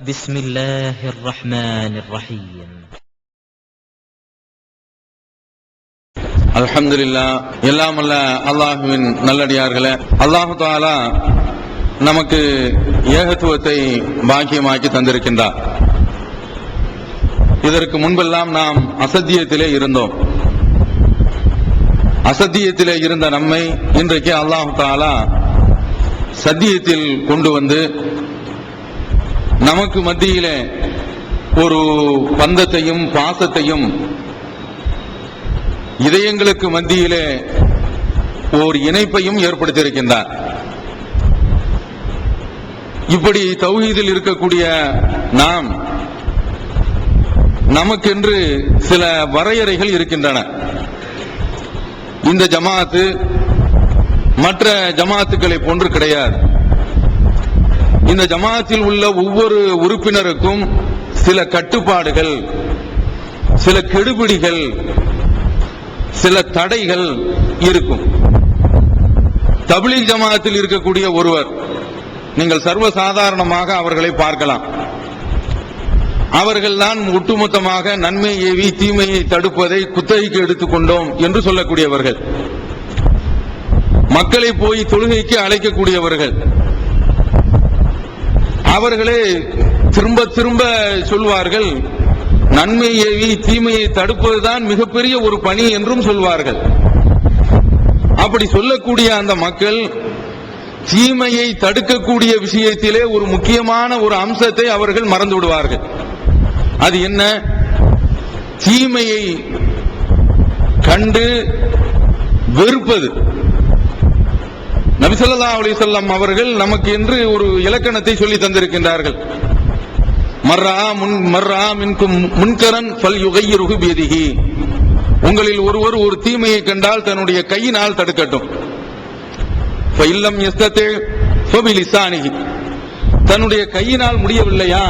بسم الله الرحمن الرحيم அல்ஹம்துலில்லா எல்லாம் அல்ல அல்லாஹுவின் நல்லடியார்களே அல்லாஹு தாலா நமக்கு ஏகத்துவத்தை பாக்கியமாக்கி தந்திருக்கின்றார் இதற்கு முன்பெல்லாம் நாம் அசத்தியத்திலே இருந்தோம் அசத்தியத்திலே இருந்த நம்மை இன்றைக்கு அல்லாஹு தாலா சத்தியத்தில் கொண்டு வந்து நமக்கு மத்தியிலே ஒரு பந்தத்தையும் பாசத்தையும் இதயங்களுக்கு மத்தியிலே ஓர் இணைப்பையும் ஏற்படுத்தியிருக்கின்றார். இப்படி தௌஹீதில் இருக்கக்கூடிய நாம் நமக்கென்று சில வரையறைகள் இருக்கின்றன. இந்த ஜமாத்து மற்ற ஜமாத்துக்களை போன்று கிடையாது. இந்த ஜமாத்தில் உள்ள ஒவ்வொரு உறுப்பினருக்கும் சில கட்டுப்பாடுகள் சில கெடுபிடிகள் சில தடைகள் இருக்கும். தபிலீக் ஜமாத்தில் இருக்கக்கூடிய ஒருவர் நீங்கள் சர்வ சாதாரணமாக அவர்களை பார்க்கலாம். அவர்கள்தான் ஒட்டுமொத்தமாக நன்மை ஏவி தீமையை தடுப்பதை குத்தகைக்கு எடுத்துக்கொண்டோம் என்று சொல்லக்கூடியவர்கள். மக்களை போய் தொழுகைக்கு அழைக்கக்கூடியவர்கள். அவர்களே திரும்ப திரும்ப சொல்வார்கள் நன்மையை தீமையை தடுப்பதுதான் மிகப்பெரிய ஒரு பணி என்றும் சொல்வார்கள். அப்படி சொல்லக்கூடிய அந்த மக்கள் தீமையை தடுக்கக்கூடிய விஷயத்திலே ஒரு முக்கியமான ஒரு அம்சத்தை அவர்கள் மறந்து விடுவார்கள். அது என்ன? தீமையை கண்டு வெறுப்பது. நபிசல்லா அலிசல்லாம் அவர்கள் நமக்கு என்று ஒரு இலக்கணத்தை சொல்லி தந்திருக்கின்றார்கள். மர்ரா முன் மர்ரா மின்கும் முன்கரன் பல் யுகையிருகு பேதிகி உங்களில் ஒருவர் ஒரு தீமையை கண்டால் தன்னுடைய கையினால் தடுக்கட்டும். இல்லம் எஸ்தத்தே ஃபபிலிசானிகி தன்னுடைய கையினால் முடியவில்லையா?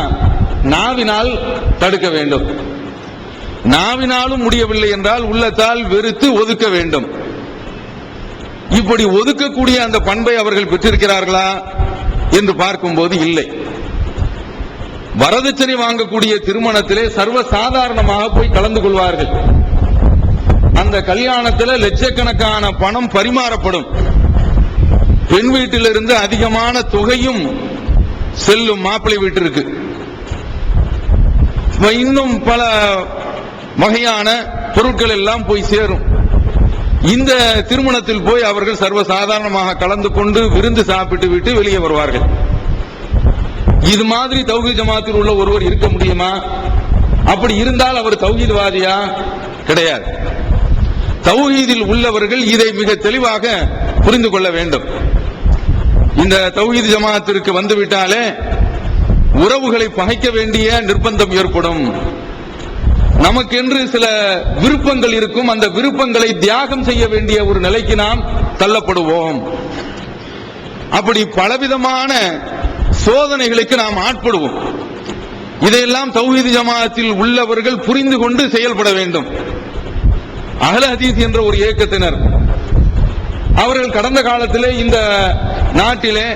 நாவினால் தடுக்க வேண்டும். நாவினாலும் முடியவில்லை என்றால் உள்ளத்தால் வெறுத்து ஒதுக்க வேண்டும். இப்படி ஒதுக்கக்கூடிய அந்த பண்பை அவர்கள் பெற்றிருக்கிறார்களா என்று பார்க்கும்போது இல்லை. வரதட்சணை வாங்கக்கூடிய திருமணத்திலே சர்வ சாதாரணமாக போய் கலந்து கொள்வார்கள். அந்த கல்யாணத்தில் லட்சக்கணக்கான பணம் பரிமாறப்படும். பெண் வீட்டிலிருந்து அதிகமான தொகையும் செல்லும் மாப்பிள்ளை வீட்டிற்கு. இன்னும் பல வகையான பொருட்கள் எல்லாம் போய் சேரும். இந்த திருமணத்தில் போய் அவர்கள் சர்வ சாதாரணமாக கலந்து கொண்டு விருந்து சாப்பிட்டு விட்டு வெளியே வருவார்கள். இது மாதிரி தௌஹீத் ஜமாத்தில் உள்ள ஒருவர் இருக்க முடியுமா? அப்படி இருந்தால் அவர் தௌஹீத்வாதியா? கிடையாது. தௌஹீதில் உள்ளவர்கள் இதை மிக தெளிவாக புரிந்து கொள்ள வேண்டும். இந்த தௌஹீத் ஜமாத்திற்கு வந்துவிட்டாலே உறவுகளை பகைக்க வேண்டிய நிர்பந்தம் ஏற்படும். நமக்கென்று சில விருப்பங்கள் இருக்கும். அந்த விருப்பங்களை தியாகம் செய்ய வேண்டிய ஒரு நிலைக்கு நாம் தள்ளப்படுவோம். அப்படி பலவிதமான சோதனைகளுக்கு நாம் ஆட்படுவோம். இதையெல்லாம் தௌஹீது ஜமாத்தில் உள்ளவர்கள் புரிந்து கொண்டு செயல்பட வேண்டும். அகல ஹதீஸ் என்ற ஒரு இயக்கத்தினர். அவர்கள் கடந்த காலத்திலே இந்த நாட்டிலே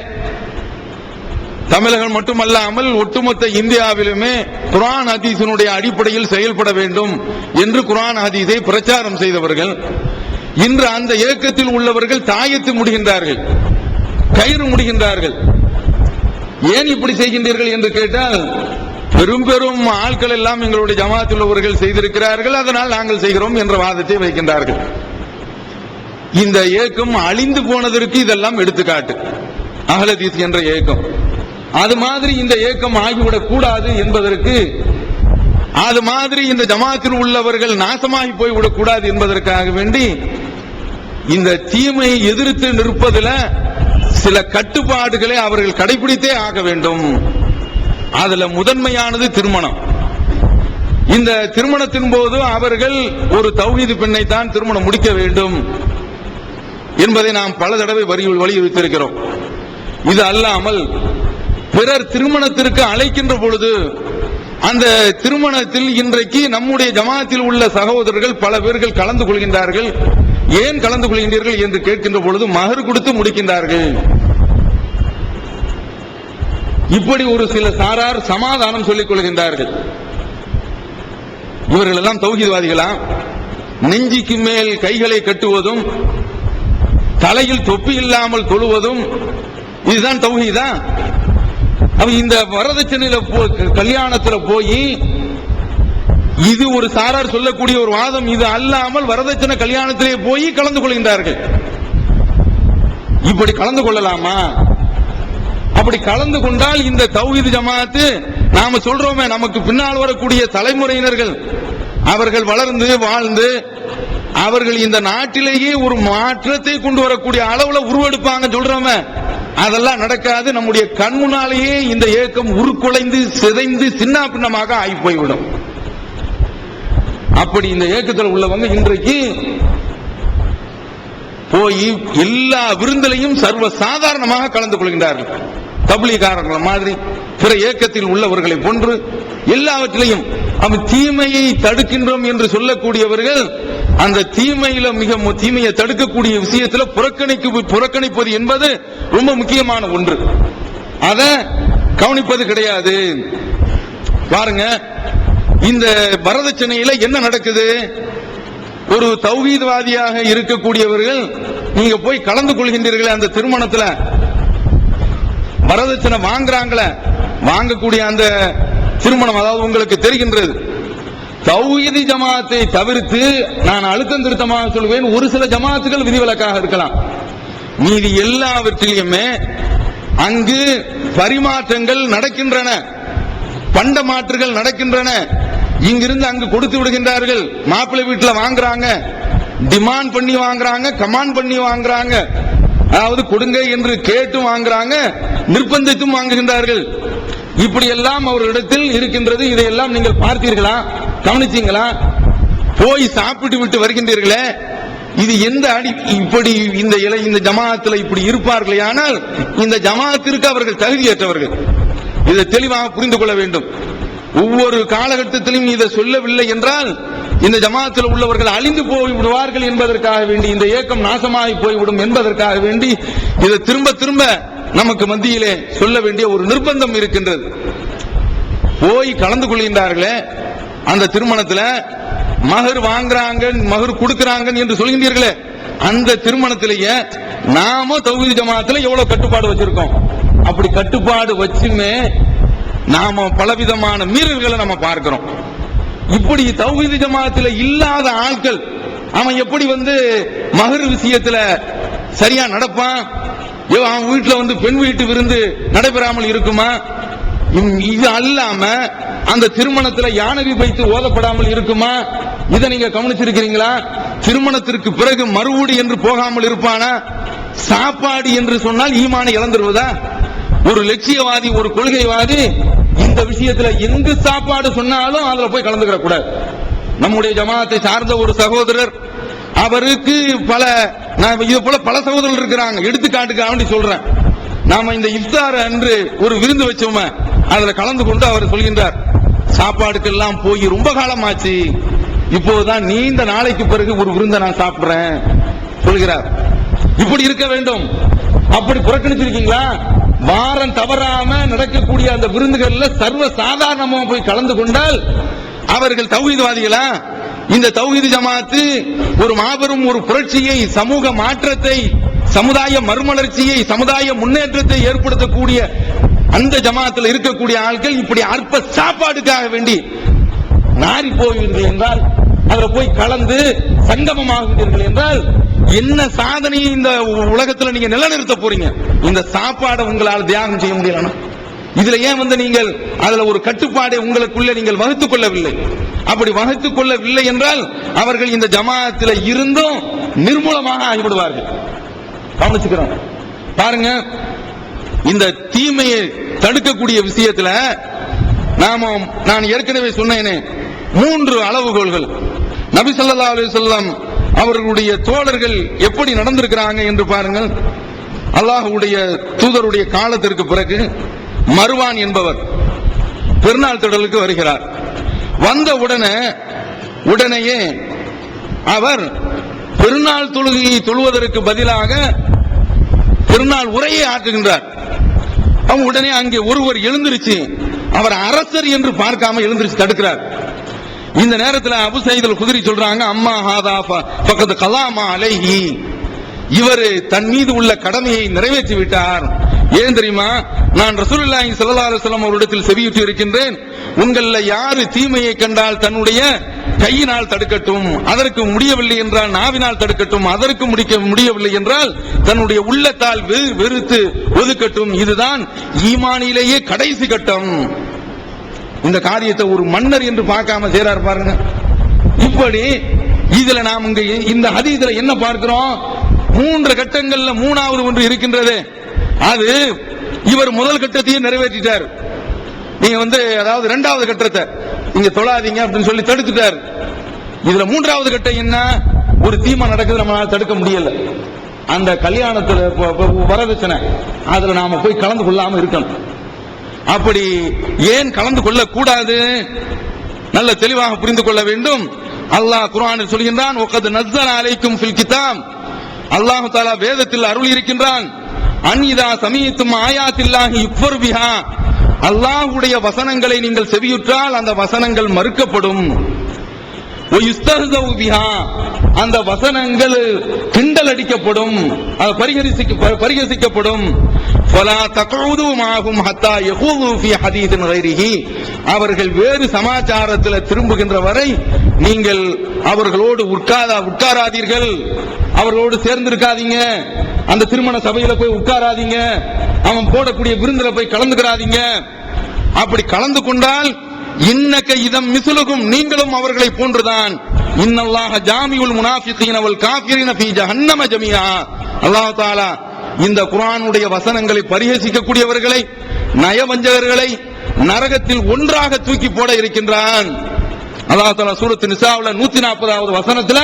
தமிழகம் மட்டுமல்லாமல் ஒட்டுமொத்த இந்தியாவிலுமே குரான் ஹதீஸினுடைய அடிப்படையில் செயல்பட வேண்டும் என்று குரான் ஹதீஸை பிரச்சாரம் செய்தவர்கள். இன்று அந்த இயக்கத்தில் உள்ளவர்கள் தாயத்து முடிகின்றார்கள் கயிறு முடிகின்றார்கள். ஏன் இப்படி செய்கின்றீர்கள் என்று கேட்டால் பெரும் பெரும் ஆட்கள் எல்லாம் எங்களுடைய ஜமாத்தில் உள்ளவர்கள் செய்திருக்கிறார்கள் அதனால் நாங்கள் செய்கிறோம் என்ற வாதத்தை வைக்கின்றார்கள். இந்த இயக்கம் அழிந்து போனதற்கு இதெல்லாம் எடுத்துக்காட்டு. அகலதீஸ் என்ற இயக்கம் அது மாதிரி இந்த ஏக்கம் ஆகிவிடக் கூடாது என்பதற்கு அது மாதிரி இந்த ஜமாத்தில் உள்ளவர்கள் நாசமாகி போய்விடக் கூடாது என்பதற்காக வேண்டி இந்த தீமையை எதிர்த்து நிற்பதில் சில கட்டுப்பாடுகளை அவர்கள் கடைபிடித்தே ஆக வேண்டும். அதுல முதன்மையானது திருமணம். இந்த திருமணத்தின் போது அவர்கள் ஒரு தௌஹீது பெண்ணை தான் திருமணம் முடிக்க வேண்டும் என்பதை நாம் பல தடவை வலியுறுத்தியிருக்கிறோம். இது அல்லாமல் பிறர் திருமணத்திற்கு அழைக்கின்ற பொழுது அந்த திருமணத்தில் இன்றைக்கு நம்முடைய ஜமாத்தில் உள்ள சகோதரர்கள் பல பேர்கள் கலந்து கொள்கின்றார்கள். ஏன் கலந்து கொள்கின்றீர்கள் என்று கேட்கின்ற பொழுது மகர் கொடுத்து முடிக்கின்றார்கள். இப்படி ஒரு சில சாரார் சமாதானம் சொல்லிக் கொள்கின்றார்கள். இவர்கள் எல்லாம் தௌகிதவாதிகளா நெஞ்சிக்கு மேல் கைகளை கட்டுவதும் தலையில் தொப்பி இல்லாமல் தொழுவதும் இதுதான் தௌகிதா அவ இந்த வரதட்சணையில போ- கல்யாணத்துல போய் இது ஒரு சாரார் சொல்லக்கூடிய ஒரு வாதம் இது அல்லாமல் வரதட்சணை கல்யாணத்திலே போய் கலந்து கொள்கின்றார்கள். இப்படி கலந்து கொள்ளலாமா? அப்படி கலந்து கொண்டால் இந்த தௌஹீது ஜமாத்து நாம சொல்றோமே நமக்கு பின்னால் வரக்கூடிய தலைமுறையினர்கள் அவர்கள் வளர்ந்து வாழ்ந்து அவர்கள் இந்த நாட்டிலேயே ஒரு மாற்றத்தை கொண்டு வரக்கூடிய அளவுல உருவெடுப்பாங்க சொல்றோமே. அதெல்லாம் நடக்காது. நம்முடைய கண் முன்னாலேயே இந்த இயக்கம் உருக்குலைந்து சிதைந்து சின்ன பின்னமாக ஆகி போய்விடும் அப்படி இந்த இயக்கத்தில் உள்ளவங்க இன்றைக்கு போய் எல்லா விருந்திலையும் சர்வ சாதாரணமாக கலந்து கொள்கின்றார்கள். தபிலிகாரர்கள் மாதிரி பிற இயக்கத்தில் உள்ளவர்களை போன்று எல்லாவற்றிலையும் அவன் தீமையை தடுக்கின்றோம் என்று சொல்லக்கூடியவர்கள் அந்த தீமையில மிக தீமையை தடுக்கக்கூடிய விஷயத்தில் புறக்கணிக்கு புறக்கணிப்பது என்பது ரொம்ப முக்கியமான ஒன்று. அதை கவனிப்பது கிடையாது. பாருங்க இந்த வரதட்சணையில என்ன நடக்குது? ஒரு தௌஹீத்வாதியாக இருக்கக்கூடியவர்கள் நீங்க போய் கலந்து கொள்கின்றீர்களே அந்த திருமணத்துல. வரதட்சணை வாங்குறாங்களே வாங்கக்கூடிய அந்த திருமணம் அதாவது உங்களுக்கு தெரிகின்றது. தௌஹீதி ஜமாத்தை தவிர்த்து நான் அழுத்தம் திருத்தமாக சொல்வேன். ஒரு சில ஜமாத்துகள் விதிவிலக்காக இருக்கலாம். மீதி எல்லாவற்றிலுமே அங்கு பரிமாற்றங்கள் நடக்கின்றன. பண்ட மாற்றுகள் நடக்கின்றன. இங்கிருந்து அங்கு கொடுத்து விடுகின்றார்கள். மாப்பிள்ளை வீட்டில் வாங்குறாங்க. டிமாண்ட் பண்ணி வாங்குறாங்க. கமாண்ட் பண்ணி வாங்குறாங்க. அதாவது கொடுங்க என்று கேட்டு வாங்குறாங்க. நிர்பந்தித்தும் வாங்குகின்றார்கள். இப்படி எல்லாம் அவர்களிடத்தில் இருக்கின்றது. இதையெல்லாம் நீங்கள் பார்த்தீர்களா? கவனிச்சீங்களா? போய் சாப்பிட்டு விட்டு வருகின்றீர்களே. இது எந்த அடி இப்படி இந்த இலை இந்த ஜமாத்துல இப்படி இருப்பார்களே. ஆனால் இந்த ஜமாத்திற்கு அவர்கள் தகுதியற்றவர்கள். இதை தெளிவாக புரிந்து கொள்ள வேண்டும். ஒவ்வொரு காலகட்டத்திலும் இதை சொல்லவில்லை என்றால் இந்த ஜமாத்தில் உள்ளவர்கள் அழிந்து போய் விடுவார்கள் என்பதற்காக வேண்டி இந்த இயக்கம் நாசமாகி போய்விடும் என்பதற்காக வேண்டி இதை திரும்ப திரும்ப நமக்கு மத்தியிலே சொல்ல வேண்டிய ஒரு நிர்பந்தம் இருக்கின்றது. போய் கலந்து கொள்கின்றார்களே அந்த திருமணத்துல மகர் வாங்குறாங்க மகர் கொடுக்கிறாங்க என்று சொல்கின்றீர்களே அந்த திருமணத்திலேயே நாம தகுதி ஜமாத்துல எவ்வளவு கட்டுப்பாடு வச்சிருக்கோம்? அப்படி கட்டுப்பாடு வச்சுமே நாம பலவிதமான மீறல்களை நம்ம பார்க்கிறோம். இப்படி தௌஹீது ஜமாத்துல இல்லாத ஆட்கள் அவன் எப்படி வந்து மகர் விஷயத்துல சரியா நடப்பான்? அவன் வீட்டில் வந்து பெண் வீட்டு விருந்து நடைபெறாமல் இருக்குமா? இது அல்லாம அந்த திருமணத்துல யானவி வைத்து ஓதப்படாமல் இருக்குமா? இதை நீங்க கவனிச்சிருக்கிறீங்களா? திருமணத்திற்கு பிறகு மறுவூடு என்று போகாமல் இருப்பானா? சாப்பாடு என்று சொன்னால் ஈமான இழந்துருவதா? ஒரு லட்சியவாதி ஒரு கொள்கைவாதி இந்த விஷயத்துல எங்கு சாப்பாடு சொன்னாலும் அதுல போய் கலந்துக்கிற கூடாது நம்முடைய ஜமாத்தை சார்ந்த ஒரு சகோதரர் அவருக்கு பல இது போல பல சகோதரர்கள் இருக்கிறாங்க. எடுத்துக்காட்டுக்காக வேண்டி சொல்றேன். நாம இந்த இஃப்தார் அன்று ஒரு விருந்து வச்சோமே அதுல கலந்து கொண்டு அவர் சொல்கின்றார் சாப்பாடுக்கெல்லாம் போய் ரொம்ப காலமாச்சு. இப்போதுதான் நீண்ட நாளைக்கு பிறகு ஒரு விருந்தை நான் சாப்பிடுறேன் சொல்கிறார். இப்படி இருக்க வேண்டும். அப்படி புறக்கணிச்சிருக்கீங்களா? வாரம் தவறாம நடக்கக்கூடிய அந்த விருந்துகள்ல சர்வ சாதாரணமா போய் கலந்து கொண்டால் அவர்கள் தௌஹீத்வாதிகளா இந்த தௌஹீது ஜமாத்து ஒரு மாபெரும் ஒரு புரட்சியை சமூக மாற்றத்தை சமுதாய மறுமலர்ச்சியை சமுதாய முன்னேற்றத்தை ஏற்படுத்தக்கூடிய அந்த ஜமாத்தில் இருக்கக்கூடிய ஆட்கள் இப்படி அற்ப சாப்பாடுக்காக வேண்டி நாரி போவீர்கள் என்றால் அதுல போய் கலந்து சங்கமமாகுவீர்கள் என்றால் என்ன சாதனையை இந்த உலகத்தில் நீங்க நிலைநிறுத்த போறீங்க? இந்த சாப்பாடை உங்களால் தியாகம் செய்ய முடியலன்னா இதுல ஏன் வந்து நீங்கள் அதுல ஒரு கட்டுப்பாடை உங்களுக்குள்ள நீங்கள் வகுத்துக் கொள்ளவில்லை? அப்படி வகுத்துக் கொள்ளவில்லை என்றால் அவர்கள் இந்த ஜமாத்தில் இருந்தும் நிர்மூலமாக ஆகிவிடுவார்கள். கவனிச்சுக்கிறோம். பாருங்க இந்த தீமையை தடுக்கக்கூடிய விஷயத்துல நாம நான் ஏற்கனவே சொன்னேனே மூன்று அளவுகோல்கள் நபி சொல்லா அலி சொல்லம் அவர்களுடைய தோழர்கள் எப்படி நடந்திருக்கிறாங்க என்று பாருங்கள். அல்லாஹுடைய தூதருடைய காலத்திற்கு பிறகு மருவான் என்பவர் பெருநாள் தொடலுக்கு வருகிறார். வந்த உடனே உடனேயே அவர் பெருநாள் தொழுகையை தொழுவதற்கு பதிலாக பெருநாள் உரையை ஆற்றுகின்றார். அவன் உடனே அங்கே ஒருவர் எழுந்திருச்சு அவர் அரசர் என்று பார்க்காம எழுந்திருச்சு தடுக்கிறார். இந்த நேரத்தில் அபு சைதல் குதிரை சொல்றாங்க அம்மா ஹாதா பக்கத்து கலாமா அலைஹி. இவர் தன் மீது உள்ள கடமையை நிறைவேற்றி விட்டார் ஏன் தெரியுமா? நான் ரசூலுல்லாஹி ஸல்லல்லாஹு அலைஹி வஸல்லம் அவரிடத்தில் செவியுற்று இருக்கின்றேன். உங்கள யாரு தீமையை கண்டால் தன்னுடைய கையினால் தடுக்கட்டும் அதற்கு முடியவில்லை என்றால் நாவினால் தடுக்கட்டும் அதற்கு முடிக்க முடியவில்லை என்றால் தன்னுடைய உள்ளத்தால் வெறுத்து ஒதுக்கட்டும். இதுதான் ஈமானிலேயே கடைசி கட்டம். இந்த காரியத்தை ஒரு மன்னர் என்று பார்க்காம செய்றாரு பாருங்க. இப்படி இதுல நாம் இங்க இந்த ஹதீதுல என்ன பார்க்கிறோம்? மூன்று கட்டங்கள்ல மூணாவது ஒன்று இருக்கின்றது. அது இவர் முதல் கட்டத்தையும் நிறைவேற்றிட்டார். நீங்க வந்து அதாவது இரண்டாவது கட்டத்தை நீங்க தொழாதீங்க அப்படின்னு சொல்லி தடுத்துட்டார். இதுல மூன்றாவது கட்டம் என்ன? ஒரு தீமை நடக்குது நம்மளால தடுக்க முடியல. அந்த கல்யாணத்துல வரதட்சணை அதுல நாம போய் கலந்து கொள்ளாம இருக்கணும். அப்படி ஏன் கலந்து கொள்ள கூடாது நல்ல தெளிவாக புரிந்து கொள்ள வேண்டும். அல்லாஹ் குரானில் சொல்கின்றான் ஒக்கது நஸ்ஸல அலைக்கும் ஃபில் கிதாப். வேதத்தில் அருள் இருக்கின்றான். அன்இதா சமீத்தும் ஆயாத்தில்லாஹி இப்பொரு விஹா அல்லாஹுடைய வசனங்களை நீங்கள் செவியுற்றால் அந்த வசனங்கள் மறுக்கப்படும். அந்த வசனங்கள் கிண்டல் அடிக்கப்படும். பரிகரிசிக்கப்படும் பரிகரிசிக்க பரிகசிக்கப்படும் فَلَا تَقْعُدُوا مَعَهُمْ حَتَّى يَخُوضُوا فِي حَدِيثٍ غَيْرِهِ அவர்கள் வேறு சமாச்சாரத்தில் திரும்புகின்ற வரை நீங்கள் அவர்களோடு உட்காரா உட்காராதீர்கள் அவர்களோடு சேர்ந்திருக்காதீங்க அந்த திருமண சபையில போய் உட்காராதீங்க அவன் போடக்கூடிய விருந்துல போய் கலந்துக்கிறாதீங்க அப்படி கலந்து கொண்டால் இன்னக்க இதம் மிசுலுகும் நீங்களும் அவர்களை போன்றுதான் இன்னல்லாஹ ஜாமியுல் முனாஃபிகீன வல் காஃபிரீன ஃபீ ஜஹன்னம ஜமீஆ அல்லாஹ் தஆலா இந்த குரானுடைய வசனங்களை பரிகசிக்கக்கூடியவர்களை நயவஞ்சகர்களை நரகத்தில் ஒன்றாக தூக்கி போட இருக்கின்றான். அல்லாஹ் தஆலா சூரத்து நிசாவுல 140வது வசனத்துல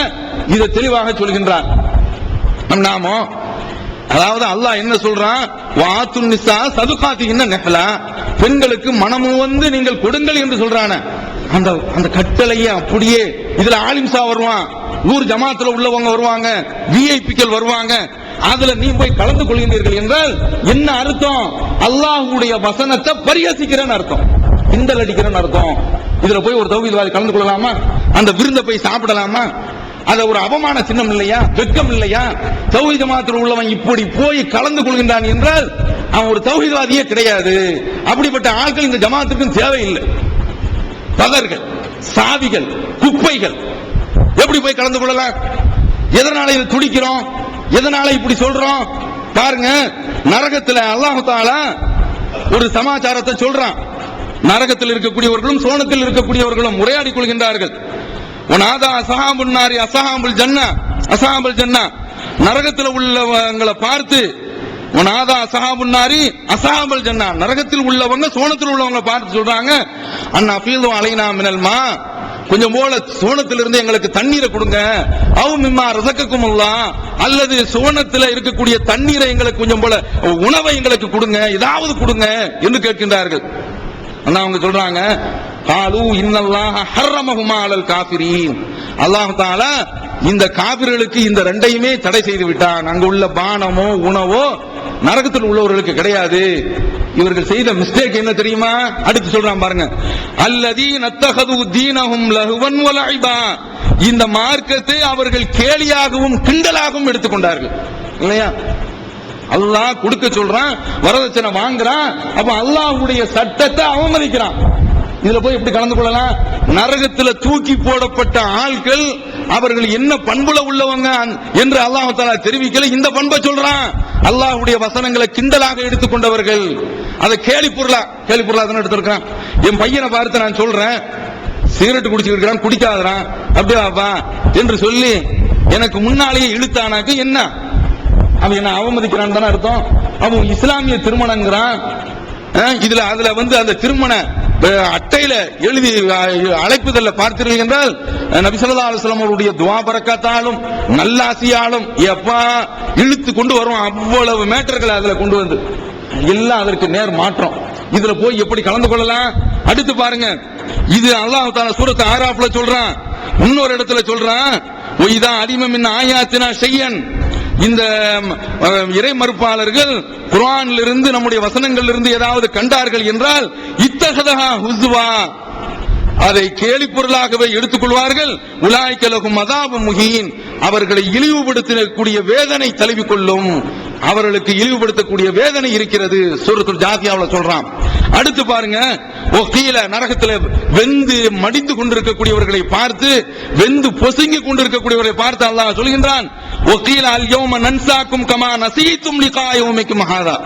இதை தெளிவாக சொல்கின்றான். நாமோ அதாவது அல்லாஹ் என்ன சொல்றான்? வாத்து நிசா சதுகாத்திகின்ன நெகலா பெண்களுக்கு மனமும் வந்து நீங்கள் கொடுங்கள் என்று சொல்றான. அந்த அந்த கட்டளையே அப்படியே இதுல ஆலிம்சா வருவான். ஊர் ஜமாத்துல உள்ளவங்க வருவாங்க விஐபிக்கள் வருவாங்க. அதுல நீ போய் கலந்து கொள்கின்றீர்கள் என்றால் என்ன அர்த்தம்? அல்லாஹுடைய வசனத்தை பரிகசிக்கிறேன்னு அர்த்தம். கிண்டல் அடிக்கிறேன்னு அர்த்தம். இதுல போய் ஒரு தௌஹீத்வாதி கலந்து கொள்ளலாமா? அந்த விருந்தை போய் சாப்பிடலாமா? அது ஒரு அவமான சின்னம் இல்லையா? வெட்கம் இல்லையா? தௌஹீத் மாத்திரம் உள்ளவன் இப்படி போய் கலந்து கொள்கின்றான் என்றால் அவன் ஒரு தௌஹீத்வாதியே கிடையாது. அப்படிப்பட்ட ஆட்கள் இந்த ஜமாத்திற்கும் தேவையில்லை. பதர்கள் சாவிகள் குப்பைகள். எப்படி போய் கலந்து கொள்ளலாம்? எதனால இதை துடிக்கிறோம்? எதனால இப்படி சொல்றோம்? பாருங்க நரகத்துல அல்லாஹால ஒரு சமாச்சாரத்தை சொல்றான். நரகத்தில் இருக்கக்கூடியவர்களும் சோனத்தில் இருக்கக்கூடியவர்களும் உரையாடிக் கொள்கின்றார்கள். உனாதா அசஹாபுல் நாரி அசஹாபுல் ஜன்னா அசஹாபுல் ஜன்னா. நரகத்தில் உள்ளவங்களை பார்த்து உனாதா அசஹாபுல் நாரி அசஹாபுல் ஜன்னா. நரகத்தில் உள்ளவங்க சோனத்தில் உள்ளவங்க பார்த்து சொல்றாங்க. அண்ணா ஃபீலும் அலைனா மினல்மா கொஞ்சம் போல சோனத்திலிருந்து எங்களுக்கு தண்ணீரை கொடுங்க. அவு மிம்மா ரசக்கக்கும் அல்லது சோனத்தில் இருக்கக்கூடிய தண்ணீரை எங்களுக்கு கொஞ்சம் போல உணவை எங்களுக்கு கொடுங்க. ஏதாவது கொடுங்க என்று கேட்கின்றார்கள். ஆனா அவங்க சொல்றாங்க காலு இன்னல்லாஹ ஹர்ரமஹுமா அலல் காஃபிரீன். அல்லாஹ் இந்த காபிர்களுக்கு இந்த ரெண்டையுமே தடை செய்து விட்டான். அங்கு உள்ள பானமோ உணவோ நரகத்தில் உள்ளவர்களுக்கு கிடையாது. இவர்கள் செய்த மிஸ்டேக் என்ன தெரியுமா? அடுத்து சொல்றான் பாருங்க. அல்லதி நத்தகது தீனகும் லகுவன் வலைபா இந்த மார்க்கத்தை அவர்கள் கேலியாகவும் கிண்டலாகவும் எடுத்துக்கொண்டார்கள் இல்லையா? அல்லாஹ் கொடுக்க சொல்றான் வரதட்சணை வாங்குறான் அப்ப அல்லாஹுடைய சட்டத்தை அவமதிக்கிறான். இதுல போய் எப்படி கலந்து கொள்ளலாம்? நரகத்துல தூக்கி போடப்பட்ட ஆட்கள் அவர்கள் என்ன பண்புல உள்ளவங்க என்று அல்லாஹ் தெரிவிக்கல. இந்த பண்பை சொல்றான். அல்லாஹ்வுடைய வசனங்களை கிண்டலாக எடுத்துக்கொண்டவர்கள். அதை கேலி பொருளா கேலி பொருளா தானே எடுத்திருக்கான் என் பையனை பார்த்து நான் சொல்றேன். சிகரெட் குடிச்சிருக்கிறான் இருக்கிறான் குடிக்காதறான். அப்படியாப்பா என்று சொல்லி எனக்கு முன்னாலேயே இழுத்தானாக்கு என்ன? அவன் என்ன அவமதிக்கிறான் தானே அர்த்தம். அவன் இஸ்லாமிய திருமணங்கிறான். இதுல அதுல வந்து அந்த திருமண அட்டையில எழுதி அழைப்புதல்ல பார்த்தீர்கள் என்றால் நபிசல்லா அலுவலம் அவருடைய துவா பரக்கத்தாலும் நல்லாசியாலும் எப்பா இழுத்து கொண்டு வரும் அவ்வளவு மேட்டர்களை அதுல கொண்டு வந்து. எல்லாம் அதற்கு நேர் மாற்றம். இதுல போய் எப்படி கலந்து கொள்ளலாம்? அடுத்து பாருங்க. இது அல்லாஹ் தான சூரத்து ஆராஃப்ல சொல்றான். இன்னொரு இடத்துல சொல்றான். ஒய்தா அடிமமின் ஆயாத்தினா செய்யன் இந்த இறை மறுப்பாளர்கள் குர்ஆனிலிருந்து நம்முடைய வசனங்களிலிருந்து ஏதாவது கண்டார்கள் என்றால் இத்தகதா ஹுஸ்வா அதை கேலி பொருளாகவே எடுத்துக்கொள்வார்கள். உலாய்க்கலகும் மதாபு முகியின் அவர்களை இழிவுபடுத்தக்கூடிய வேதனை தழுவிக் கொள்ளும் அவர்களுக்கு இழிவுபடுத்தக்கூடிய வேதனை இருக்கிறது. சூரத்துல் ஜாத்தியாவில் சொல்றான். அடுத்து பாருங்க ஓ கீழே வெந்து மடிந்து கொண்டிருக்கக்கூடியவர்களை பார்த்து வெந்து பொசுங்கி கொண்டிருக்கக்கூடியவர்களை பார்த்து அல்லாஹ் சொல்கின்றான் ஓ அல்யோம நன்சாக்கும் கமா நசீத்தும் லிகாயவுமைக்கும் மகாதா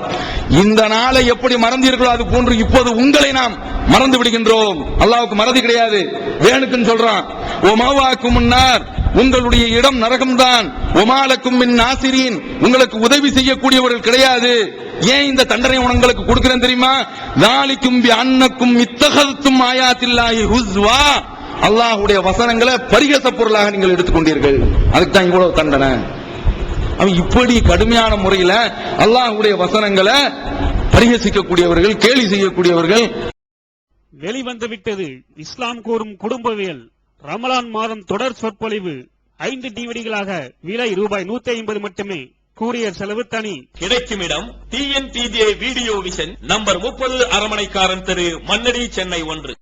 இந்த நாளை எப்படி மறந்தீர்களோ அது போன்று இப்போது உங்களை நாம் மறந்து விடுகின்றோம். அல்லாவுக்கு மறதி கிடையாது. வேணுக்குன்னு சொல்றான். ஒமாவாக்கும் முன்னார் உங்களுடைய இடம் நரகம்தான். ஒமாலக்கும் மின் நாசிரீன். உங்களுக்கு உதவி செய்யக்கூடியவர்கள் கிடையாது. ஏன் இந்த தண்டனை உங்களுக்கு கொடுக்கிறேன் தெரியுமா? நாளைக்கும் அன்னக்கும் இத்தகத்தும் ஆயாத்தில்லாஹி ஹுஸ்வா. அல்லாஹுடைய வசனங்களை பரிகச பொருளாக நீங்கள் எடுத்துக்கொண்டீர்கள் அதுக்கு தான் இவ்வளவு தண்டனை. அவன் இப்படி கடுமையான முறையில அல்லாஹுடைய வசனங்களை பரிகசிக்கக்கூடியவர்கள் கேலி செய்யக்கூடியவர்கள் வெளிவந்து விட்டது இஸ்லாம் கூறும் குடும்பவியல். ரமலான் மாதம் தொடர் சொற்பொழிவு. ஐந்து டிவிடிகளாக விலை ரூபாய் நூத்தி ஐம்பது மட்டுமே. கூரியர் செலவு தனி. கிடைக்கும் இடம் டிஎன்டிஜே வீடியோ விஷன் நம்பர் முப்பது அரமனைக்காரன் தெரு மண்ணடி சென்னை ஒன்று.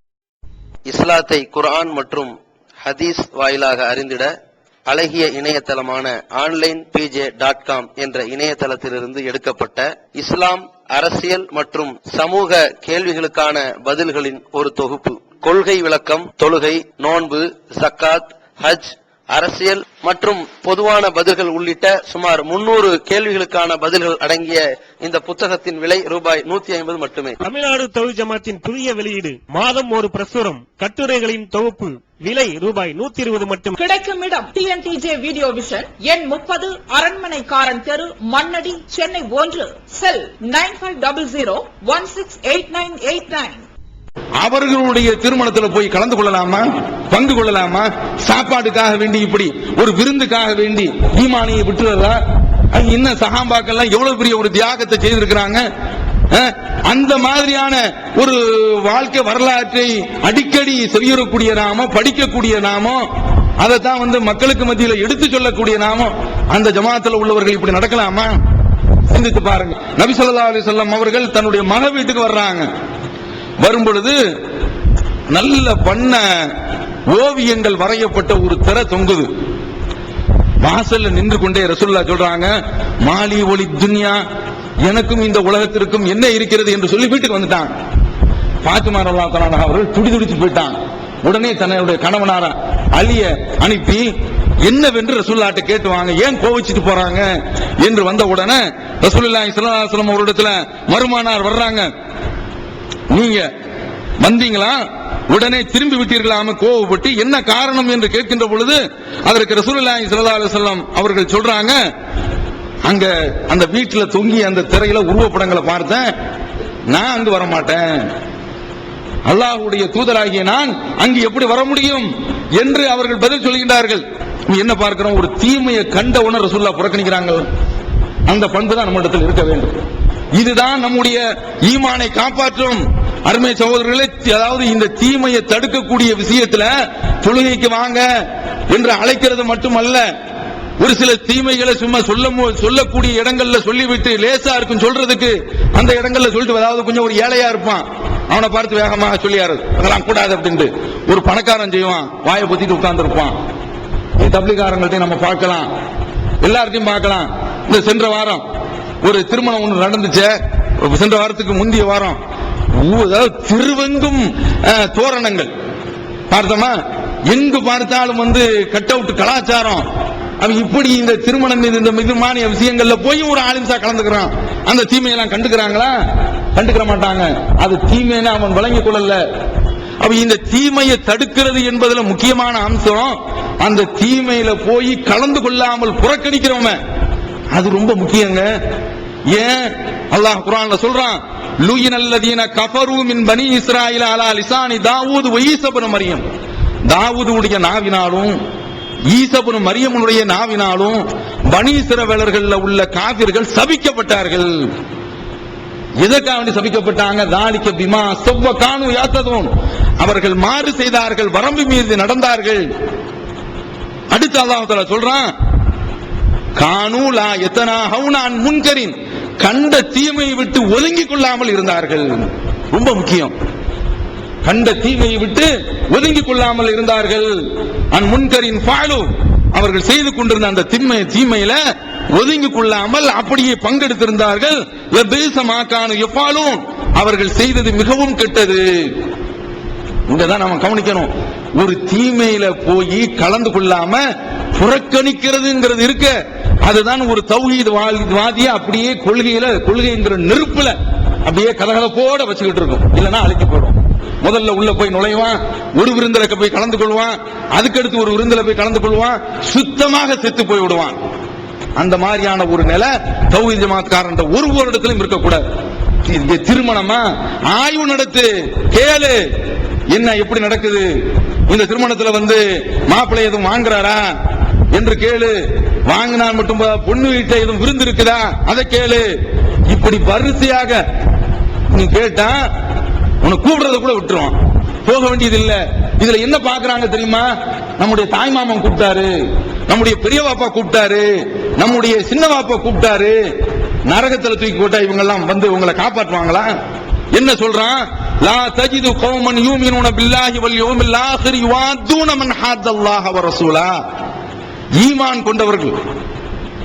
இஸ்லாத்தை குர்ஆன் மற்றும் ஹதீஸ் வாயிலாக அறிந்திட அழகிய இணையதளமான ஆன்லைன் பிஜே டாட் காம் என்ற இணையதளத்திலிருந்து எடுக்கப்பட்ட இஸ்லாம் அரசியல் மற்றும் சமூக கேள்விகளுக்கான பதில்களின் ஒரு தொகுப்பு. கொள்கை விளக்கம் தொழுகை நோன்பு சக்காத் ஹஜ் அரசியல் மற்றும் பொதுவான பதில்கள் உள்ளிட்ட சுமார் முன்னூறு கேள்விகளுக்கான பதில்கள் அடங்கிய இந்த புத்தகத்தின் விலை ரூபாய் நூத்தி ஐம்பது மட்டுமே. தமிழ்நாடு தொழில் ஜமாத்தின் புதிய வெளியீடு மாதம் ஒரு பிரசுரம் கட்டுரைகளின் தொகுப்பு விலை ரூபாய் நூத்தி இருபது மட்டும். கிடைக்கும் இடம் டிஎன்டிஜே வீடியோ விஷன் எண் முப்பது அரண்மனைக்காரன் தெரு மண்ணடி சென்னை ஒன்று cell nine five double zero one six eight nine eight nine அவர்களுடைய திருமணத்துல போய் கலந்து கொள்ளலாமா? பங்கு கொள்ளலாமா? சாப்பாடுக்காக வேண்டி இப்படி ஒரு விருந்துக்காக வேண்டி ஈமானியை விட்டுறதா? இன்னும் சகாம்பாக்கெல்லாம் எவ்வளவு பெரிய ஒரு தியாகத்தை செய்திருக்கிறாங்க? அந்த மாதிரியான ஒரு வாழ்க்கை வரலாற்றை அடிக்கடி செய்யக்கூடிய நாமோ படிக்கக்கூடிய நாமோ அதைத்தான் வந்து மக்களுக்கு மத்தியில் எடுத்து சொல்லக்கூடிய நாமோ அந்த ஜமாத்துல உள்ளவர்கள் இப்படி நடக்கலாமா? சிந்தித்து பாருங்க. நபி சொல்லா அலி அவர்கள் தன்னுடைய மக வீட்டுக்கு வர்றாங்க. வரும் பொழுது நல்ல பண்ண ஓவியங்கள் வரையப்பட்ட ஒரு திரை தொங்குது. வாசல்ல நின்று கொண்டே ரசுல்லா சொல்றாங்க மாலி ஒளி துன்யா எனக்கும் இந்த உலகத்திற்கும் என்ன இருக்கிறது? என்று சொல்லி வீட்டுக்கு வந்துட்டான். பாத்துமா ரல்லா அவர்கள் துடிதுடித்து போயிட்டான். உடனே தன்னுடைய கணவனார அலிய அனுப்பி என்னவென்று ரசூல்லாட்ட கேட்டுவாங்க ஏன் கோவிச்சிட்டு போறாங்க? என்று வந்த உடனே ரசூல்லா இஸ்லாம் அவரிடத்துல மருமானார் வர்றாங்க. நீங்க வந்தீங்களா? உடனே திரும்பி விட்டீர்களாம கோவப்பட்டு என்ன காரணம் என்று கேட்கின்ற பொழுது அதற்கு ரசூலுல்லாஹி ஸல்லல்லாஹு அலைஹி வஸல்லம் அவர்கள் சொல்றாங்க அங்க அந்த வீட்டுல தொங்கி அந்த திரையில உருவப்படங்களை பார்த்தேன். நான் அங்கு வர மாட்டேன் அல்லாஹுடைய தூதராகிய நான் அங்கு எப்படி வர முடியும் என்று அவர்கள் பதில் சொல்கின்றார்கள். என்ன பார்க்கிறோம்? ஒரு தீமையை கண்ட உடனே ரசூல்லா புறக்கணிக்கிறாங்க. அந்த பண்பு தான் நம்மிடத்தில் இருக்க வேண்டும். இதுதான் நம்முடைய ஈமானை காப்பாற்றும். அருமை சகோதரர்களே அதாவது இந்த தீமையை தடுக்கக்கூடிய விஷயத்துல தொழுகைக்கு வாங்க என்று அழைக்கிறது மட்டுமல்ல ஒரு சில தீமைகளை சும்மா சொல்ல சொல்லக்கூடிய இடங்கள்ல சொல்லிவிட்டு லேசா இருக்கும் சொல்றதுக்கு அந்த இடங்கள்ல சொல்லிட்டு அதாவது கொஞ்சம் ஒரு ஏழையா இருப்பான். அவனை பார்த்து வேகமாக சொல்லியாரு. அதெல்லாம் கூடாது அப்படின்ட்டு. ஒரு பணக்காரன் செய்வான். வாயை பொத்திட்டு உட்கார்ந்து இருப்பான் தப்ளிகாரங்கள்ட்ட நம்ம பார்க்கலாம். எல்லார்ட்டையும் பார்க்கலாம். இந்த சென்ற வாரம் ஒரு திருமணம் ஒன்று நடந்துச்சு. சென்ற வாரத்துக்கு முந்தைய வாரம். திருவெங்கும் தோரணங்கள். பார்த்தோமா? எங்கு பார்த்தாலும் வந்து கட் அவுட் கலாச்சாரம். அவன் இப்படி இந்த திருமணம் மீது இந்த மிதமான விஷயங்கள்ல போய் ஒரு ஆலிம்சா கலந்துக்கிறான். அந்த தீமையெல்லாம் கண்டுக்கிறாங்களா? கண்டுக்கிற மாட்டாங்க. அது தீமைன்னு அவன் விளங்கிக் கொள்ளல. அவ இந்த தீமையை தடுக்கிறது என்பதுல முக்கியமான அம்சம் அந்த தீமையில போய் கலந்து கொள்ளாமல் புறக்கணிக்கிறவன். அது ரொம்ப முக்கியங்க. ஏன்? அல்லாஹ் குரான்ல சொல்றான் லூயின் அல்லதீன கஃபரு மின் பனி இஸ்ராயில் அலா லிசானி தாவூது வ மரியம். தாவூதுடைய நாவினாலும் ஈசபுன் மரியமுடைய நாவினாலும் பனி உள்ள காவிர்கள் சபிக்கப்பட்டார்கள். எதற்காக வேண்டி சபிக்கப்பட்டாங்க? தாலிக்க பிமா செவ்வ காணு யாத்ததும் அவர்கள் மாறு செய்தார்கள் வரம்பு மீது நடந்தார்கள். அடுத்து அல்லாஹ் சொல்றான் கானு லா எத்தனாகவுனான் முன்கரின். கண்ட தீமையை விட்டு ஒதுங்கிக் கொள்ளாமல் இருந்தார்கள். ரொம்ப முக்கியம். கண்ட தீமையை விட்டு ஒதுங்கிக் கொள்ளாமல் இருந்தார்கள். அன் முன்கரின் பாலு அவர்கள் செய்து கொண்டிருந்த அந்த திண்மை தீமையில ஒதுங்கிக் கொள்ளாமல் அப்படியே பங்கெடுத்திருந்தார்கள். எபேசமாக்கானு எப்பாலும் அவர்கள் செய்தது மிகவும் கெட்டது. இங்கதான் நம்ம கவனிக்கணும். ஒரு தீமையில போய் கலந்து கொள்ளாம புறக்கணிக்கிறதுங்கிறது இருக்க. அதுதான் ஒரு தௌஹீத் வாதிய அப்படியே கொள்கையில கொள்கைங்கிற நெருப்புல அப்படியே கதகதப்போட வச்சுக்கிட்டு இருக்கும் இல்லைன்னா அழைக்க போயிடும். முதல்ல உள்ள போய் நுழைவான் ஒரு விருந்தில போய் கலந்து கொள்வான் அதுக்கடுத்து ஒரு விருந்தில போய் கலந்து கொள்வான் சுத்தமாக செத்து போய் விடுவான். அந்த மாதிரியான ஒரு நிலை தௌஹீத் ஜமாத்காரன் ஒரு ஒரு இடத்திலும் இருக்கக்கூடாது. இது திருமணமா? ஆய்வு நடத்து கேளு. என்ன எப்படி நடக்குது? இந்த திருமணத்துல வந்து மாப்பிள்ளை எதுவும் வாங்குறாரா? என்று கேளு. வாங்கினால் மட்டும் போ- பொண்ணு வீட்டை எதுவும் விருந்து இருக்குதா? அதை கேளு. இப்படி வரிசையாக நீ கேட்டா உன்னை கூப்பிடுறத கூட விட்டுருவான். போக வேண்டியது இல்ல இதுல என்ன பாக்குறாங்க தெரியுமா? நம்முடைய தாய் மாமன் கூப்பிட்டாரு. நம்முடைய பெரிய பாப்பா கூப்பிட்டாரு. நம்முடைய சின்ன பாப்பா கூப்பிட்டாரு. நரகத்துல தூக்கி போட்டா இவங்க எல்லாம் வந்து உங்களை காப்பாற்றுவாங்களா? என்ன சொல்றான்? லா தஜிது கௌமன் யூமினுன பில்லாஹி வல் யௌமில் ஆஹிர் யுவாதுன மன் ஹாதல்லாஹ வ ரசூலா. ஈமான் கொண்டவர்கள்.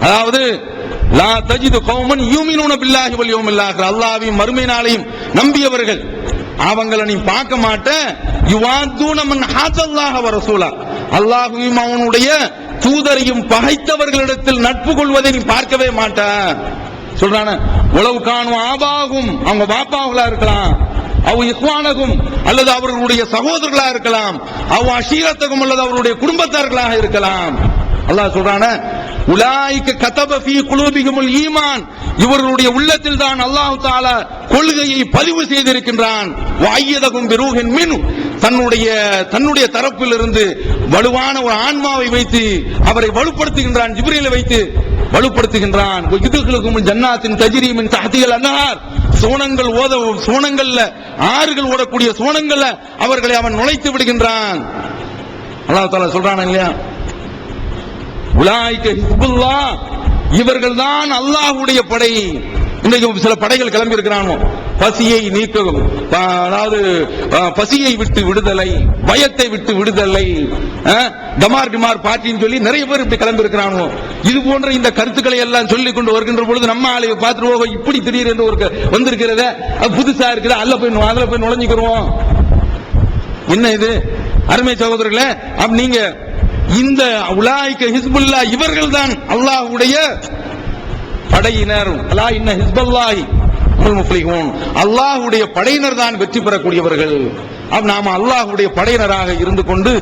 அதாவது லா தஜிது கௌமன் யூமினுன பில்லாஹி வல் யௌமில் ஆஹிர் அல்லாஹ்வையும் மறுமை நாளையும் நம்பியவர்கள். அவங்கள நீ பார்க்க மாட்ட. யுவாதுன மன் ஹாதல்லாஹ வ ரசூலா. அல்லாஹ்வையும் அவனுடைய தூதரையும் பகைத்தவர்களிடத்தில் நட்பு கொள்வதை நீ பார்க்கவே மாட்டான் சொல்றான உளவு காணும் ஆபாகும் அவங்க பாப்பாவுகளா இருக்கலாம் அவ இஸ்வானகும் அல்லது அவர்களுடைய சகோதரர்களா இருக்கலாம் அவ அஷீரத்தகம் அல்லது அவருடைய குடும்பத்தார்களாக இருக்கலாம். அல்லாஹ் சொல்றான உலாய்க்கு கதப ஃபீ குலூபிகுமுல் ஈமான். இவர்களுடைய உள்ளத்தில் தான் அல்லாஹ் தாலா கொள்கையை பதிவு செய்திருக்கின்றான். வாயதகும் பிரூஹின் மின். தன்னுடைய தன்னுடைய தரப்பில் இருந்து வலுவான ஒரு ஆன்மாவை வைத்து அவரை வலுப்படுத்துகின்றான் ஜிப்ரீலை வைத்து வலுப்படுத்துகின்றான். ஜன்னாத்தின் தஜிரிமின் தஹதிகள் அன்னார். சோனங்கள் ஓத சோனங்கள்ல ஆறுகள் ஓடக்கூடிய சோனங்கள்ல அவர்களை அவன் நுழைத்து விடுகின்றான். அல்லா தாலா சொல்றான் இல்லையா? உலாய்க்க இவர்கள் தான் அல்லாஹ்வுடைய படை. இன்றைக்கு சில படைகள் கிளம்பி இருக்கிறானோ பசியை நீக்கவும். அதாவது பசியை விட்டு விடுதலை பயத்தை விட்டு விடுதலை டமார் டிமார் பார்ட்டின்னு சொல்லி நிறைய பேர் இப்படி கலந்துருக்கிறானோ. இது போன்ற இந்த கருத்துக்களை எல்லாம் சொல்லி கொண்டு வருகின்ற பொழுது நம்ம ஆளை பார்த்துட்டு இப்படி இப்படி திடீரென்று ஒரு வந்திருக்கிறத அது புதுசா இருக்குது அல்ல போய் நு- அதுல போய் நுழைஞ்சுக்கிறோம். என்ன இது? அருமை சகோதரர்களே அப்ப நீங்க இந்த உலாய்க்க ஹிஸ்புல்லா இவர்கள் தான் அல்லாஹ்வுடைய படையினர் அலா இன்ன ஹிஸ்பல்லாஹி. ஹுல் முஃப்லிஹூன் அல்லாஹ்வுடைய படையினர் தான் வெற்றி பெறக்கூடியவர்கள். அப்ப நாம அல்லாஹ்வுடைய படையினராக இருந்து கொண்டு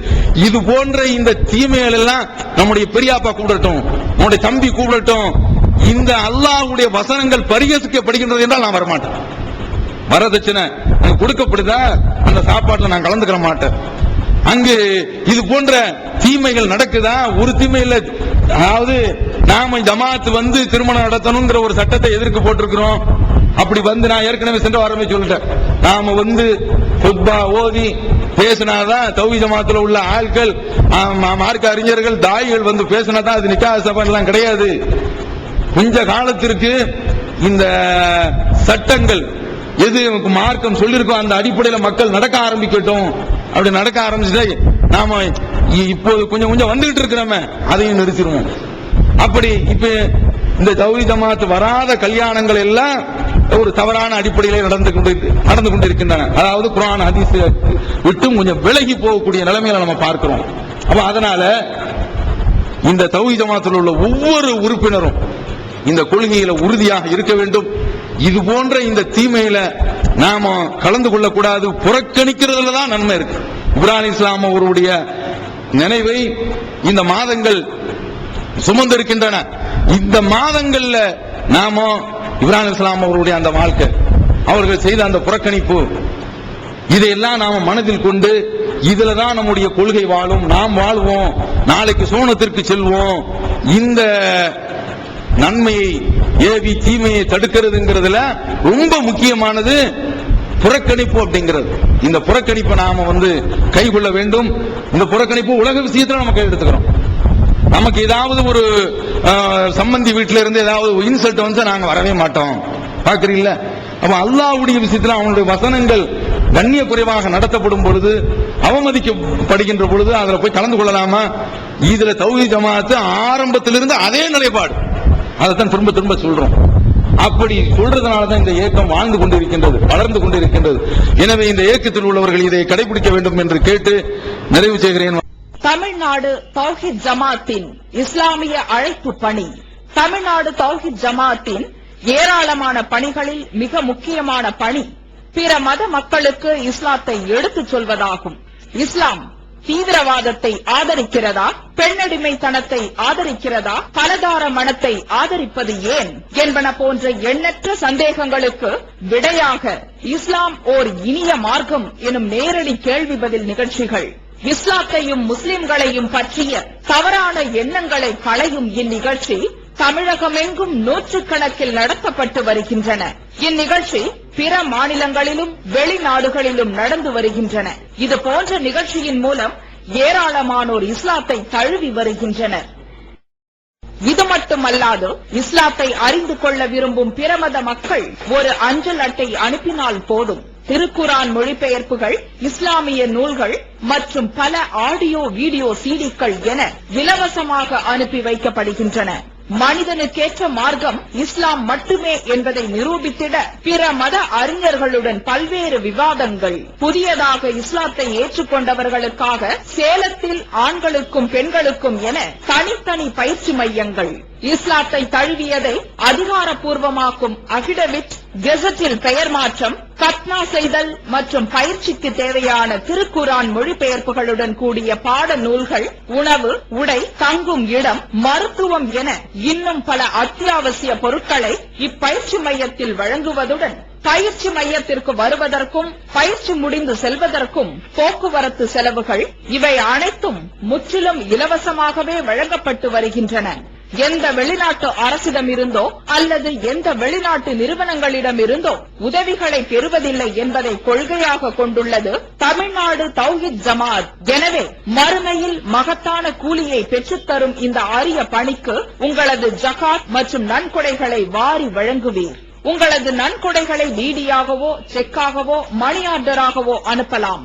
இது போன்ற இந்த தீமைகள் எல்லாம் நம்முடைய பெரியாப்பா கூப்பிடட்டும் நம்முடைய தம்பி கூப்பிடட்டும். இந்த அல்லாஹ்வுடைய வசனங்கள் பரிகசிக்கப்படுகின்றது என்றால் நான் வரமாட்டேன். வரதட்சணை கொடுக்கப்படுதா? அந்த சாப்பாட்டில் நான் கலந்துக்கிற மாட்டேன். அங்கு இது போன்ற தீமைகள் நடக்குதா? ஒரு தீமை இல்ல. அதாவது நாம ஜமாத் வந்து திருமணம் நடத்தணுங்கிற ஒரு சட்டத்தை எதிர்க்கு போட்டிருக்கிறோம். அப்படி வந்து நான் ஏற்கனவே சென்ற வாரமே சொல்லிட்டேன். நாம வந்து ஹுத்பா ஓதி பேசினாதான் தௌஹி ஜமாத்துல உள்ள ஆட்கள் மார்க்க அறிஞர்கள் தாய்கள் வந்து பேசினாதான் அது நிக்கா சபைலாம் கிடையாது. கொஞ்ச காலத்திற்கு இந்த சட்டங்கள் எது நமக்கு மார்க்கம் சொல்லியிருக்கோ அந்த அடிப்படையில் மக்கள் நடக்க ஆரம்பிக்கட்டும். அப்படி நடக்க ஆரம்பிச்சுட்டா நாம இ- இப்போது கொஞ்சம் கொஞ்சம் வந்துகிட்டு இருக்கிறோமே அதையும் நிறுத்திடுவோம். அப்படி இப்ப இந்த தௌஹி ஜமாத் வராத கல்யாணங்கள் எல்லாம் ஒரு தவறான அடிப்படையிலே நடந்து கொண்டு நடந்து கொண்டிருக்கின்றன. அதாவது குரான் ஹதீஸ் விட்டும் கொஞ்சம் விலகி போகக்கூடிய நிலைமையில நம்ம பார்க்கிறோம். அப்ப அதனால இந்த தௌஹி ஜமாத்தில் உள்ள ஒவ்வொரு உறுப்பினரும் இந்த கொள்கையில உறுதியாக இருக்க வேண்டும். இது போன்ற இந்த தீமையில நாம கலந்து கொள்ளக்கூடாது. புறக்கணிக்கிறதுல தான் நன்மை இருக்கு. இப்ராஹிம் இஸ்லாம் அவருடைய நினைவை இந்த மாதங்கள் சுமந்திருக்கின்றன. இந்த மாதங்கள்ல நாம இப்ராஹிம் இஸ்லாம் அவருடைய அந்த வாழ்க்கை அவர்கள் செய்த அந்த புறக்கணிப்பு இதையெல்லாம் நாம மனதில் கொண்டு இதுல தான் நம்முடைய கொள்கை வாழும் நாம் வாழ்வோம் நாளைக்கு சோனத்திற்கு செல்வோம். இந்த நன்மையை ஏவி தீமையை தடுக்கிறதுங்கிறதுல ரொம்ப முக்கியமானது புறக்கணிப்பு அப்படிங்கிறது. இந்த புறக்கணிப்பை நாம வந்து கைகொள்ள வேண்டும். இந்த புறக்கணிப்பு உலக விஷயத்துல நம்ம கையெடுத்துக்கிறோம் நமக்கு ஏதாவது ஒரு சம்பந்தி வீட்டில இருந்து ஏதாவது இன்சல்ட் வந்து நாங்க வரவே மாட்டோம். பாக்குறீங்களா அப்ப அல்லாஹ்வுடைய விஷயத்துல அவனுடைய வசனங்கள் கண்ணிய குறைவாக நடத்தப்படும் பொழுது அவமதிக்கப்படுகின்ற பொழுது அதுல போய் கலந்து கொள்ளலாமா? இதுல தௌஹி ஜமாத்து ஆரம்பத்திலிருந்து அதே நிலைப்பாடு. அதைத்தான் திரும்ப திரும்ப சொல்றோம். அப்படி சொல்றதுனால தான் இந்த இயக்கம் வாழ்ந்து கொண்டிருக்கின்றது வளர்ந்து கொண்டிருக்கின்றது. எனவே இந்த இயக்கத்தில் உள்ளவர்கள் இதை கடைபிடிக்க வேண்டும் என்று கேட்டு நிறைவு செய்கிறேன். தமிழ்நாடு தௌஹித் ஜமாத்தின் இஸ்லாமிய அழைப்பு பணி. தமிழ்நாடு தௌஹித் ஜமாத்தின் ஏராளமான பணிகளில் மிக முக்கியமான பணி. பிற மத மக்களுக்கு இஸ்லாத்தை எடுத்துச் சொல்வதாகும். இஸ்லாம் தீவிரவாதத்தை ஆதரிக்கிறதா? பெண்ணடிமைத்தனத்தை ஆதரிக்கிறதா? பலதார மனத்தை ஆதரிப்பது ஏன்? என்பன போன்ற எண்ணற்ற சந்தேகங்களுக்கு விடையாக இஸ்லாம் ஓர் இனிய மார்க்கம் எனும் நேரடி கேள்வி பதில் நிகழ்ச்சிகள். இஸ்லாத்தையும் முஸ்லிம்களையும் பற்றிய தவறான எண்ணங்களை களையும் இந்நிகழ்ச்சி தமிழகமெங்கும் நூற்றுக்கணக்கில் நடத்தப்பட்டு வருகின்றன. இந்நிகழ்ச்சி பிற மாநிலங்களிலும் வெளிநாடுகளிலும் நடந்து வருகின்றன. இது போன்ற நிகழ்ச்சியின் மூலம் ஏராளமானோர் இஸ்லாத்தை தழுவி வருகின்றனர். இது மட்டுமல்லாது இஸ்லாத்தை அறிந்து கொள்ள விரும்பும் பிரமத மக்கள் ஒரு அஞ்சல் அட்டை அனுப்பினால் போதும். திருக்குரான் மொழிபெயர்ப்புகள் இஸ்லாமிய நூல்கள் மற்றும் பல ஆடியோ வீடியோ சீடிக்கள் என இலவசமாக அனுப்பி வைக்கப்படுகின்றன. மனிதனுக்கேற்ற மார்க்கம் இஸ்லாம் மட்டுமே என்பதை நிரூபித்திட பிற மத அறிஞர்களுடன் பல்வேறு விவாதங்கள். புதியதாக இஸ்லாத்தை ஏற்றுக்கொண்டவர்களுக்காக சேலத்தில் ஆண்களுக்கும் பெண்களுக்கும் என தனித்தனி பயிற்சி மையங்கள். இஸ்லாத்தை தழுவியதை அதிகாரப்பூர்வமாக்கும் அகிடவிட் கெசட்டில் பெயர் மாற்றம் கத்னா செய்தல் மற்றும் பயிற்சிக்கு தேவையான திருக்குரான் மொழிபெயர்ப்புகளுடன் கூடிய பாட நூல்கள் உணவு உடை தங்கும் இடம் மருத்துவம் என இன்னும் பல அத்தியாவசிய பொருட்களை இப்பயிற்சி மையத்தில் வழங்குவதுடன் பயிற்சி மையத்திற்கு வருவதற்கும் பயிற்சி முடிந்து செல்வதற்கும் போக்குவரத்து செலவுகள் இவை அனைத்தும் முற்றிலும் இலவசமாகவே வழங்கப்பட்டு வருகின்றன. எந்த வெளிநாட்டு அரசிடமிருந்தோ அல்லது எந்த வெளிநாட்டு நிறுவனங்களிடமிருந்தோ உதவிகளை பெறுவதில்லை என்பதை கொள்கையாக கொண்டுள்ளது தமிழ்நாடு தௌஹித் ஜமாத். எனவே மறுமையில் மகத்தான கூலியை பெற்றுத்தரும் இந்த அரிய பணிக்கு உங்களது ஜகாத் மற்றும் நன்கொடைகளை வாரி வழங்குவீர். உங்களது நன்கொடைகளை டிடியாகவோ செக்காகவோ மணி ஆர்டராகவோ அனுப்பலாம்.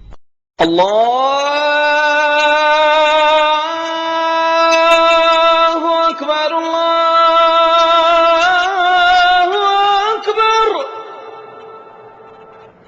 الله